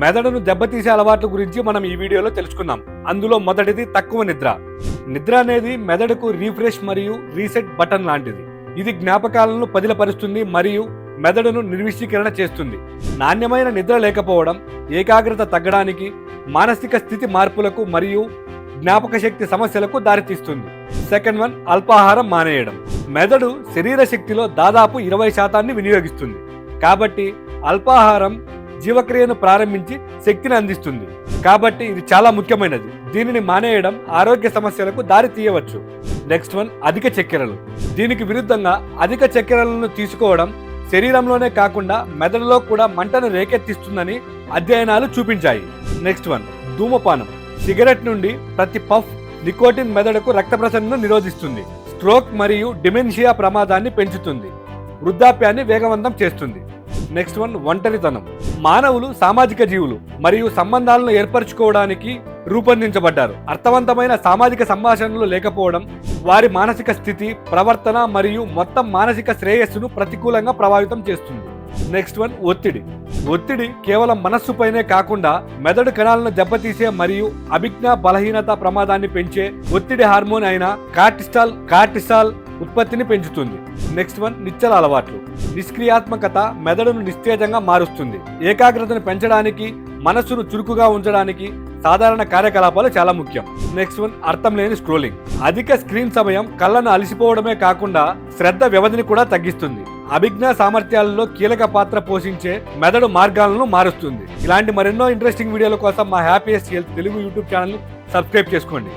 మెదడును దెబ్బతీసే అలవాట్ల గురించి మనం ఈ వీడియోలో తెలుసుకుందాం. అందులో మొదటిది తక్కువ నిద్ర. నిద్ర అనేది మెదడుకు రీఫ్రెష్ మరియు రీసెట్ బటన్ లాంటిది. ఇది జ్ఞాపకాలను పదిలపరుస్తుంది మరియు మెదడును నిర్విశీకరణ చేస్తుంది. నాణ్యమైన నిద్ర లేకపోవడం ఏకాగ్రత తగ్గడానికి మానసిక స్థితి మార్పులకు మరియు జ్ఞాపక శక్తి సమస్యలకు దారితీస్తుంది. సెకండ్ వన్ అల్పాహారం మానేయడం. మెదడు శరీర శక్తిలో దాదాపు ఇరవై శాతాన్ని వినియోగిస్తుంది. కాబట్టి అల్పాహారం జీవక్రియను ప్రారంభించి శక్తిని అందిస్తుంది. కాబట్టి ఇది చాలా ముఖ్యమైనది. దీనిని మానేయడం ఆరోగ్య సమస్యలకు దారి తీయవచ్చు. నెక్స్ట్ వన్ అధిక చక్కెరలు. దీనికి విరుద్ధంగా అధిక చక్కెరలను తీసుకోవడం శరీరంలోనే కాకుండా మెదడులో కూడా మంటను రేకెత్తిస్తుందని అధ్యయనాలు చూపించాయి. నెక్స్ట్ వన్ ధూమపానం. సిగరెట్ నుండి ప్రతి పఫ్ నికోటిన్ మెదడుకు రక్త ప్రసరణను నిరోధిస్తుంది. స్ట్రోక్ మరియు డిమెన్షియా ప్రమాదాన్ని పెంచుతుంది. వృద్ధాప్యాన్ని వేగవంతం చేస్తుంది. నెక్స్ట్ వన్ ఒంటరితనం. మానవులు సామాజిక జీవులు మరియు సంబంధాలను ఏర్పరచుకోవడానికి రూపొందించబడ్డారు. అర్థవంతమైన సామాజిక సంభాషణలు లేకపోవడం వారి మానసిక స్థితి ప్రవర్తన మరియు మొత్తం మానసిక శ్రేయస్సును ప్రతికూలంగా ప్రభావితం చేస్తుంది. నెక్స్ట్ వన్ ఒత్తిడి. ఒత్తిడి కేవలం మనస్సుపైనే కాకుండా మెదడు కణాలను దెబ్బతీసే మరియు అభిజ్ఞా బలహీనత ప్రమాదాన్ని పెంచే ఒత్తిడి హార్మోన్ అయిన కార్టిస్టాల్ కార్టిసాల్ ఉత్పత్తిని పెంచుతుంది. నెక్స్ట్ వన్ నిచ్చల అలవాట్లు. నిష్క్రియాత్మకత మెదడును నిస్తేజంగా మారుస్తుంది. ఏకాగ్రతను పెంచడానికి మనస్సును చురుకుగా ఉంచడానికి సాధారణ కార్యకలాపాలు చాలా ముఖ్యం. నెక్స్ట్ వన్ అర్థం లేని స్క్రోలింగ్. అధిక స్క్రీన్ సమయం కళ్ళను అలసిపోవడమే కాకుండా శ్రద్ధ వ్యవధిని కూడా తగ్గిస్తుంది. అభిజ్ఞా సామర్థ్యాలలో కీలక పాత్ర పోషించే మెదడు మార్గాలను మారుస్తుంది. ఇలాంటి మరెన్నో ఇంట్రెస్టింగ్ వీడియోల కోసం మా happiest health Telugu YouTube channel subscribe చేసుకోండి.